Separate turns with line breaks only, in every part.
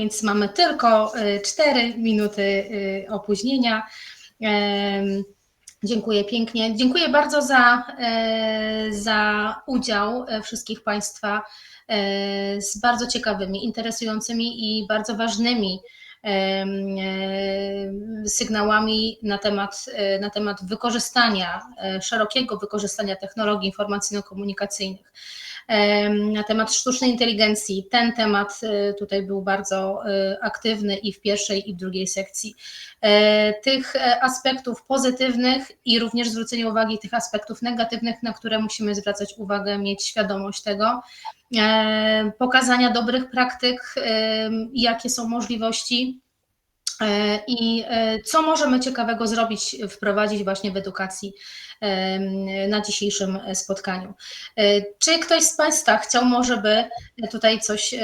więc mamy tylko 4 minuty opóźnienia. Dziękuję pięknie. Dziękuję bardzo za, za udział wszystkich Państwa z bardzo ciekawymi, interesującymi i bardzo ważnymi sygnałami na temat, na temat wykorzystania, szerokiego wykorzystania technologii informacyjno-komunikacyjnych na temat sztucznej inteligencji. Ten temat y, tutaj był bardzo aktywny i w pierwszej, i w drugiej sekcji. E, tych e, aspektów pozytywnych i również zwrócenie uwagi tych aspektów negatywnych, na które musimy zwracać uwagę, mieć świadomość tego, e, pokazania dobrych praktyk, jakie są możliwości i co możemy ciekawego zrobić, wprowadzić właśnie w edukacji na dzisiejszym spotkaniu. E, czy ktoś z Państwa chciał może by tutaj coś e,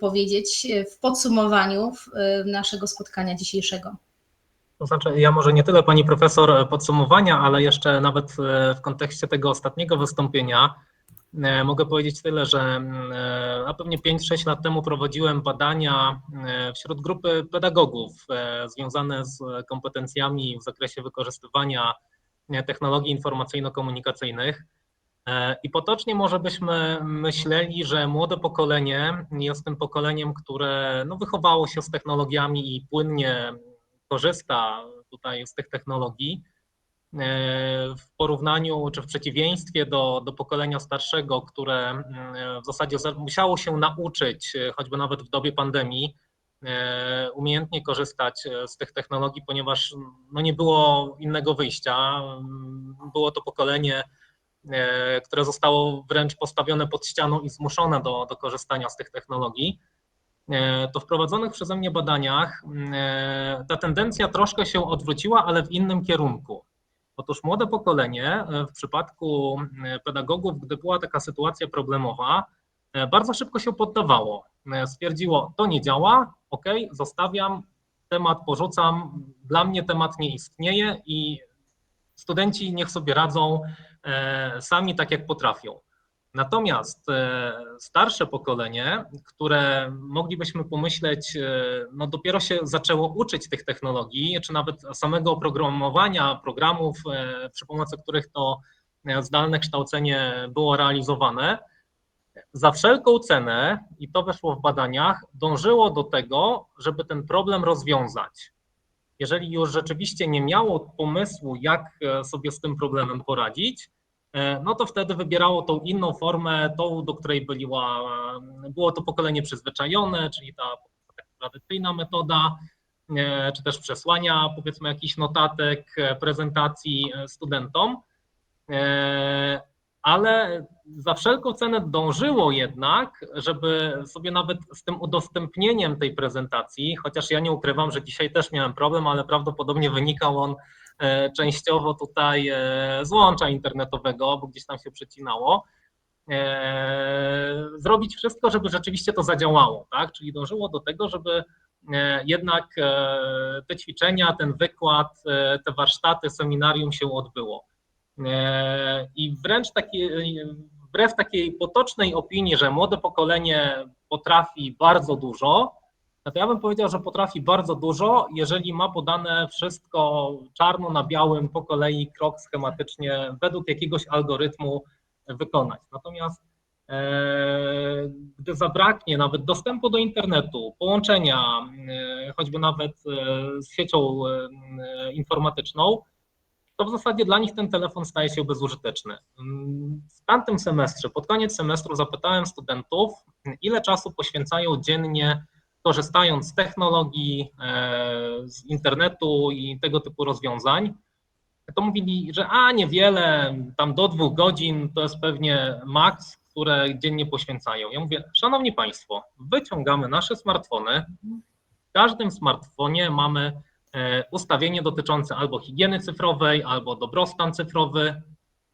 powiedzieć w podsumowaniu naszego spotkania dzisiejszego?
To znaczy, ja może nie tyle pani profesor podsumowania, ale jeszcze nawet e, w kontekście tego ostatniego wystąpienia mogę powiedzieć tyle, że a pewnie 5-6 lat temu prowadziłem badania wśród grupy pedagogów związane z kompetencjami w zakresie wykorzystywania technologii informacyjno-komunikacyjnych. E, I potocznie może byśmy myśleli, że młode pokolenie jest tym pokoleniem, które no, wychowało się z technologiami i płynnie korzysta tutaj z tych technologii. E, w porównaniu czy w przeciwieństwie do, do pokolenia starszego, które mm, w zasadzie musiało się nauczyć, choćby nawet w dobie pandemii, E, umiejętnie korzystać e, z tych technologii, ponieważ no nie było innego wyjścia. Było to pokolenie, e, które zostało wręcz postawione pod ścianą i zmuszone do, do korzystania z tych technologii. To w prowadzonych przeze mnie badaniach ta tendencja troszkę się odwróciła, ale w innym kierunku. Otóż młode pokolenie w przypadku pedagogów, gdy była taka sytuacja problemowa, bardzo szybko się poddawało. Stwierdziło, to nie działa, ok, zostawiam, temat porzucam, dla mnie temat nie istnieje i studenci niech sobie radzą e, sami tak, jak potrafią. Natomiast e, starsze pokolenie, które moglibyśmy pomyśleć, e, no dopiero się zaczęło uczyć tych technologii, czy nawet samego oprogramowania programów, przy pomocy których to zdalne kształcenie było realizowane, za wszelką cenę, i to weszło w badaniach, dążyło do tego, żeby ten problem rozwiązać. Jeżeli już rzeczywiście nie miało pomysłu, jak e, sobie z tym problemem poradzić, e, no to wtedy wybierało tą inną formę, tą, do której była, e, było to pokolenie przyzwyczajone, czyli ta tradycyjna metoda, czy też przesłania, powiedzmy, jakichś notatek, prezentacji studentom. Ale za wszelką cenę dążyło jednak, żeby sobie nawet z tym udostępnieniem tej prezentacji, chociaż ja nie ukrywam, że dzisiaj też miałem problem, ale prawdopodobnie wynikał on e, częściowo tutaj e, z łącza internetowego, bo gdzieś tam się przecinało, e, zrobić wszystko, żeby rzeczywiście to zadziałało, tak? Czyli dążyło do tego, żeby jednak te ćwiczenia, ten wykład, te warsztaty, seminarium się odbyło. E, I wręcz taki, wbrew takiej potocznej opinii, że młode pokolenie potrafi bardzo dużo, no to ja bym powiedział, że potrafi bardzo dużo, jeżeli ma podane wszystko czarno na białym po kolei, krok schematycznie, według jakiegoś algorytmu wykonać. Natomiast e, gdy zabraknie nawet dostępu do internetu, połączenia, e, choćby nawet z siecią informatyczną, to w zasadzie dla nich ten telefon staje się bezużyteczny. W tamtym semestrze, pod koniec semestru zapytałem studentów, ile czasu poświęcają dziennie korzystając z technologii, e, z internetu i tego typu rozwiązań. To mówili, że a niewiele, tam do dwóch godzin to jest pewnie maks, które dziennie poświęcają. Ja mówię, szanowni państwo, wyciągamy nasze smartfony. W każdym smartfonie mamy E, ustawienie dotyczące albo higieny cyfrowej, albo dobrostan cyfrowy.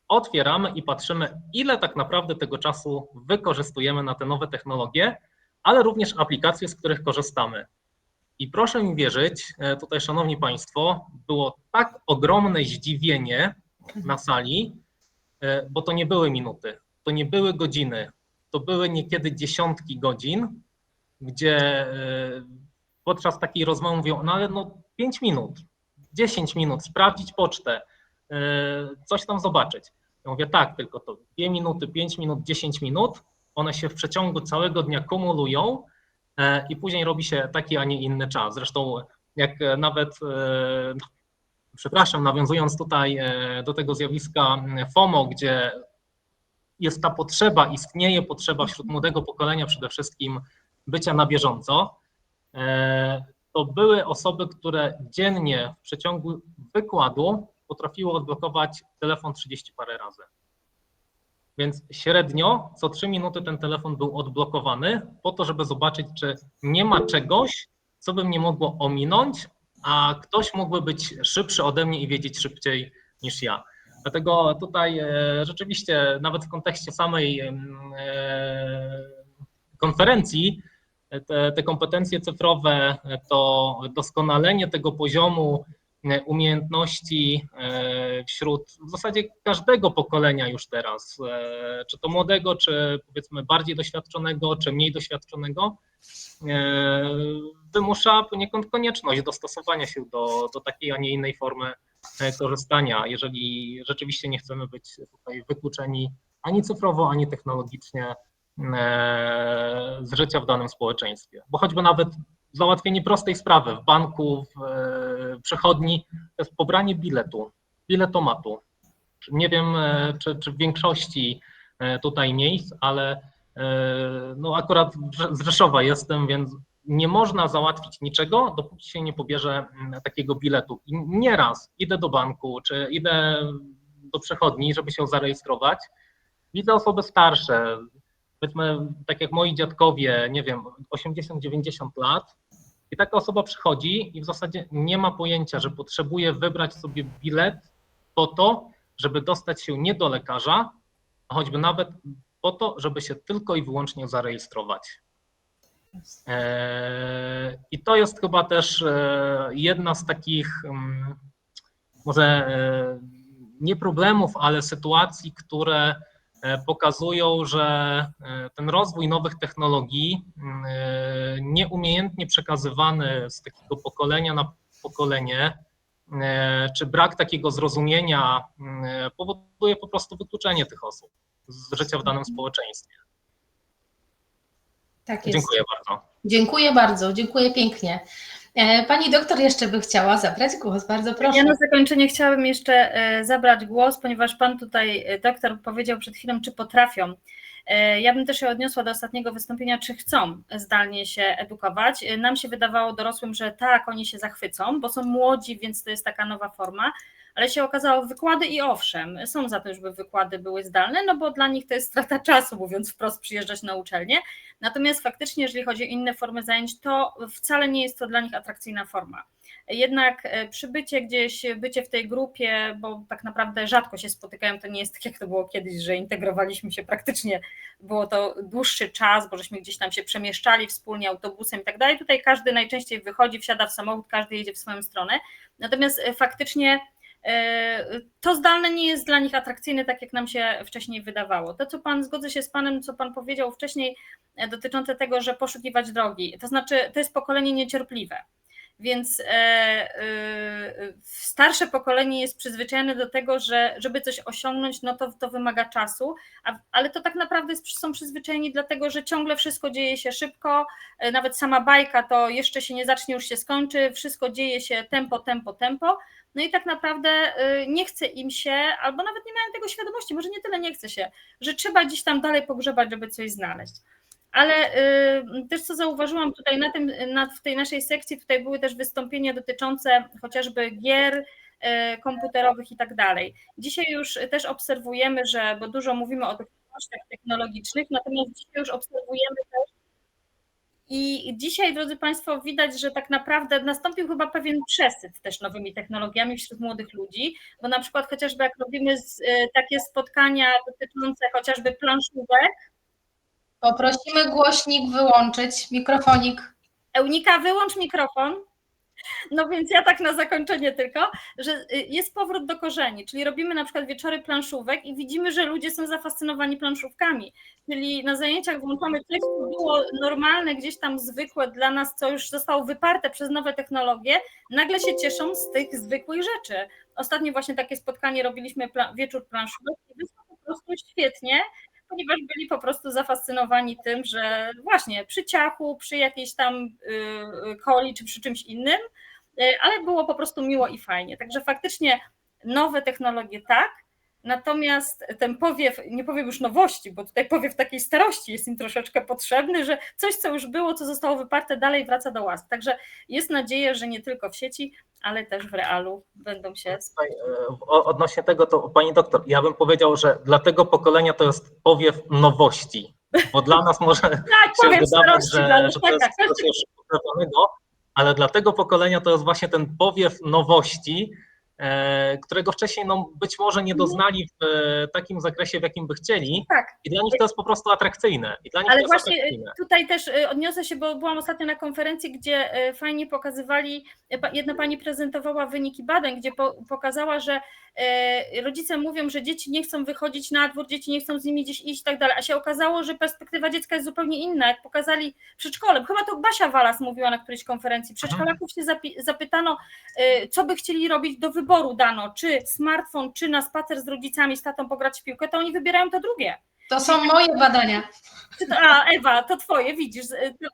Otwieramy i patrzymy, ile tak naprawdę tego czasu wykorzystujemy na te nowe technologie, ale również aplikacje, z których korzystamy. I proszę mi wierzyć, e, tutaj szanowni państwo, było tak ogromne zdziwienie na sali, e, bo to nie były minuty, to nie były godziny, to były niekiedy dziesiątki godzin, gdzie y, podczas takiej rozmowy mówią, no ale no 5 minut, 10 minut, sprawdzić pocztę, coś tam zobaczyć. Ja mówię, tak, tylko to 2 minuty, 5 minut, 10 minut, one się w przeciągu całego dnia kumulują e, i później robi się taki, a nie inny czas. Zresztą jak e, nawet, e, przepraszam, nawiązując tutaj do tego zjawiska FOMO, gdzie jest ta potrzeba, istnieje potrzeba wśród młodego pokolenia przede wszystkim bycia na bieżąco, to były osoby, które dziennie w przeciągu wykładu potrafiły odblokować telefon 30 parę razy. Więc średnio co 3 minuty ten telefon był odblokowany po to, żeby zobaczyć, czy nie ma czegoś, co by mnie mogło ominąć, a ktoś mógłby być szybszy ode mnie i wiedzieć szybciej niż ja. Dlatego tutaj e, rzeczywiście nawet w kontekście samej e, konferencji te, te kompetencje cyfrowe, to doskonalenie tego poziomu umiejętności e, wśród w zasadzie każdego pokolenia już teraz, e, czy to młodego, czy powiedzmy bardziej doświadczonego, czy mniej doświadczonego, e, wymusza poniekąd konieczność dostosowania się do, do takiej, a nie innej formy e, korzystania, jeżeli rzeczywiście nie chcemy być tutaj wykluczeni ani cyfrowo, ani technologicznie e, z życia w danym społeczeństwie. Bo choćby nawet załatwienie prostej sprawy w banku, w e, przychodni, to jest pobranie biletu, biletomatu. Nie wiem, e, czy, czy w większości e, tutaj miejsc, ale no akurat z Rzeszowa jestem, więc nie można załatwić niczego, dopóki się nie pobierze takiego biletu. I nieraz idę do banku, czy idę do przechodni, żeby się zarejestrować. Widzę osoby starsze, powiedzmy, tak jak moi dziadkowie, nie wiem, 80-90 lat, i taka osoba przychodzi i w zasadzie nie ma pojęcia, że potrzebuje wybrać sobie bilet po to, żeby dostać się nie do lekarza, a choćby nawet po to, żeby się tylko i wyłącznie zarejestrować. Eee, I to jest chyba też e, jedna z takich, mm, może e, nie problemów, ale sytuacji, które e, pokazują, że e, ten rozwój nowych technologii, e, nieumiejętnie przekazywany z takiego pokolenia na pokolenie, e, czy brak takiego zrozumienia e, powoduje po prostu wykluczenie tych osób z życia w danym społeczeństwie.
Tak jest.
Dziękuję bardzo.
Dziękuję bardzo, dziękuję pięknie. E, Pani doktor jeszcze by chciała zabrać głos, bardzo proszę.
Ja na zakończenie chciałabym jeszcze e, zabrać głos, ponieważ Pan tutaj, e, doktor, powiedział przed chwilą, czy potrafią. Ja bym też się odniosła do ostatniego wystąpienia, czy chcą zdalnie się edukować. Nam się wydawało dorosłym, że tak, oni się zachwycą, bo są młodzi, więc to jest taka nowa forma, ale się okazało wykłady i owszem, są za to, żeby wykłady były zdalne, no bo dla nich to jest strata czasu, mówiąc wprost, przyjeżdżać na uczelnię. Natomiast faktycznie, jeżeli chodzi o inne formy zajęć, to wcale nie jest to dla nich atrakcyjna forma. Jednak e, przybycie gdzieś, bycie w tej grupie, bo tak naprawdę rzadko się spotykają, to nie jest tak jak to było kiedyś, że integrowaliśmy się praktycznie, było to dłuższy czas, bo żeśmy gdzieś tam się przemieszczali wspólnie autobusem i tak dalej. Tutaj każdy najczęściej wychodzi, wsiada w samochód, każdy jedzie w swoją stronę. Natomiast e, faktycznie to zdalne nie jest dla nich atrakcyjne, tak jak nam się wcześniej wydawało. To, co Pan, zgodzę się z Panem, co Pan powiedział wcześniej, e, dotyczące tego, że poszukiwać drogi, to znaczy to jest pokolenie niecierpliwe. Więc e, e, starsze pokolenie jest przyzwyczajone do tego, że żeby coś osiągnąć, no to, to wymaga czasu, a, ale to tak naprawdę są przyzwyczajeni dlatego, że ciągle wszystko dzieje się szybko, e, nawet sama bajka to jeszcze się nie zacznie, już się skończy, wszystko dzieje się tempo, tempo, tempo. No i tak naprawdę nie chce im się, albo nawet nie mają tego świadomości, może nie tyle nie chce się, że trzeba gdzieś tam dalej pogrzebać, żeby coś znaleźć. Ale y, też co zauważyłam tutaj na tym, na, w tej naszej sekcji, tutaj były też wystąpienia dotyczące chociażby gier y, komputerowych i tak dalej. Dzisiaj już też obserwujemy, że, bo dużo mówimy o tych technologicznych, natomiast dzisiaj już obserwujemy też i dzisiaj, drodzy Państwo, widać, że tak naprawdę nastąpił chyba pewien przesyt też nowymi technologiami wśród młodych ludzi, bo na przykład chociażby jak robimy y, takie spotkania dotyczące chociażby planszówek,
Poprosimy głośnik wyłączyć, mikrofonik.
Eunika, wyłącz mikrofon. No więc ja tak na zakończenie tylko, że y, jest powrót do korzeni, czyli robimy na przykład wieczory planszówek i widzimy, że ludzie są zafascynowani planszówkami, czyli na zajęciach włączamy coś, co było normalne, gdzieś tam zwykłe dla nas, co już zostało wyparte przez nowe technologie, nagle się cieszą z tych zwykłych rzeczy. Ostatnio właśnie takie spotkanie robiliśmy, pla- wieczór planszówek i wyszło po prostu świetnie, ponieważ byli po prostu zafascynowani tym, że właśnie przy ciachu, przy jakiejś tam y, y, coli czy przy czymś innym, y, ale było po prostu miło i fajnie. Także faktycznie nowe technologie tak, natomiast ten powiew, nie powiem już nowości, bo tutaj powiew takiej starości jest im troszeczkę potrzebny, że coś, co już było, co zostało wyparte, dalej wraca do łask. Także jest nadzieja, że nie tylko w sieci, ale też w realu będą się
e, Odnośnie tego, to pani doktor, ja bym powiedział, że dla tego pokolenia to jest powiew nowości, bo dla nas może
tak,
się wydawać,
starości, dla
że, że to
tak,
jest
tak,
coś już uprawnionego, ale dla tego pokolenia to jest właśnie ten powiew nowości, którego wcześniej no, być może nie doznali w e, takim zakresie, w jakim by chcieli
tak.
i dla nich to jest po prostu atrakcyjne. I dla nich
Ale
to jest
właśnie
atrakcyjne.
tutaj też odniosę się, bo byłam ostatnio na konferencji, gdzie fajnie pokazywali, jedna pani prezentowała wyniki badań, gdzie po, pokazała, że rodzice mówią, że dzieci nie chcą wychodzić na dwór, dzieci nie chcą z nimi gdzieś iść i tak dalej, a się okazało, że perspektywa dziecka jest zupełnie inna, jak pokazali przedszkolem. Chyba to Basia Walas mówiła na którejś konferencji. Przedszkolaków się zapi- zapytano, co by chcieli robić do wyboru dano, czy smartfon, czy na spacer z rodzicami, z tatą pograć w piłkę, to oni wybierają to drugie.
To są moje badania.
Czy to, a Ewa, to twoje, widzisz. To,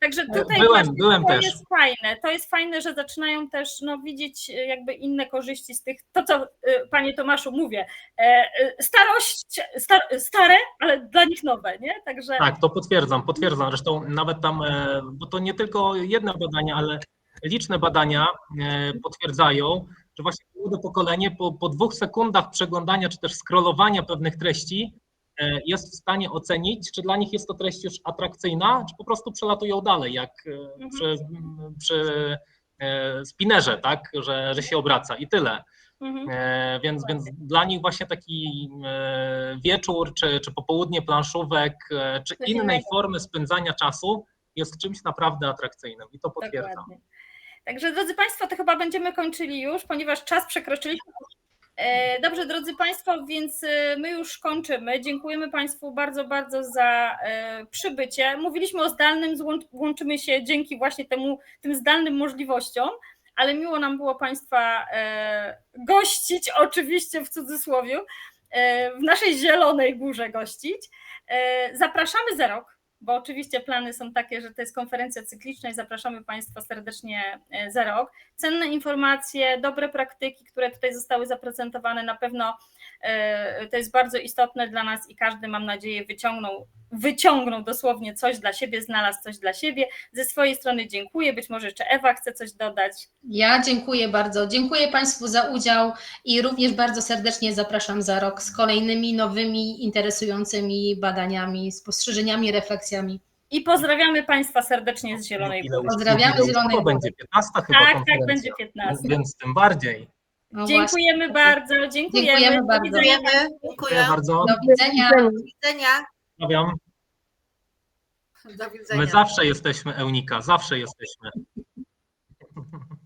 także tutaj
Byłem,
właśnie
byłem
to
też.
jest fajne. To jest fajne, że zaczynają też no, widzieć jakby inne korzyści z tych, to co y, panie Tomaszu mówię, e, y, starość, star, stare, ale dla nich nowe, nie? Także
Tak, to potwierdzam, potwierdzam. Zresztą nawet tam, e, bo to nie tylko jedne badania, ale liczne badania e, potwierdzają, że właśnie młode pokolenie po, po dwóch sekundach przeglądania czy też scrollowania pewnych treści e, jest w stanie ocenić, czy dla nich jest to treść już atrakcyjna, czy po prostu przelatują dalej, jak e, przy, przy e, spinnerze, tak, że, że się obraca i tyle.
mhm.
E, Więc, więc dla nich właśnie taki e, wieczór, czy, czy popołudnie planszówek, e, czy innej formy spędzania czasu jest czymś naprawdę atrakcyjnym i to potwierdzam.
Dokładnie. Także drodzy Państwo, to chyba będziemy kończyli już, ponieważ czas przekroczyliśmy. E, Dobrze, drodzy Państwo, więc e, my już kończymy. Dziękujemy Państwu bardzo, bardzo za e, przybycie. Mówiliśmy o zdalnym, łączymy się dzięki właśnie temu, tym zdalnym możliwościom, ale miło nam było Państwa gościć, oczywiście w cudzysłowie, w naszej zielonej górze gościć. Zapraszamy za rok bo oczywiście plany są takie, że to jest konferencja cykliczna i zapraszamy Państwa serdecznie e, za rok. Cenne informacje, dobre praktyki, które tutaj zostały zaprezentowane, na pewno e, to jest bardzo istotne dla nas i każdy, mam nadzieję, wyciągnął, wyciągnął dosłownie coś dla siebie, znalazł coś dla siebie. Ze swojej strony dziękuję, być może jeszcze Ewa chce coś dodać.
Ja dziękuję bardzo. Dziękuję Państwu za udział i również bardzo serdecznie zapraszam za rok z kolejnymi nowymi, interesującymi badaniami, spostrzeżeniami, refleksjami.
I pozdrawiamy Państwa serdecznie z Zielonej Góry.
Pozdrawiamy
ile
Zielonej Góry.
będzie 15 chyba
Tak, tak, będzie 15.
Więc tym bardziej.
No właśnie.
Dziękujemy bardzo, dziękujemy.
Dziękujemy
Do
bardzo.
widzenia.
Dziękujemy.
Dziękuję
Dziękuję.
bardzo.
Do widzenia.
Do widzenia.
Pozdrawiam.
Do widzenia.
My zawsze jesteśmy Eunika, zawsze jesteśmy.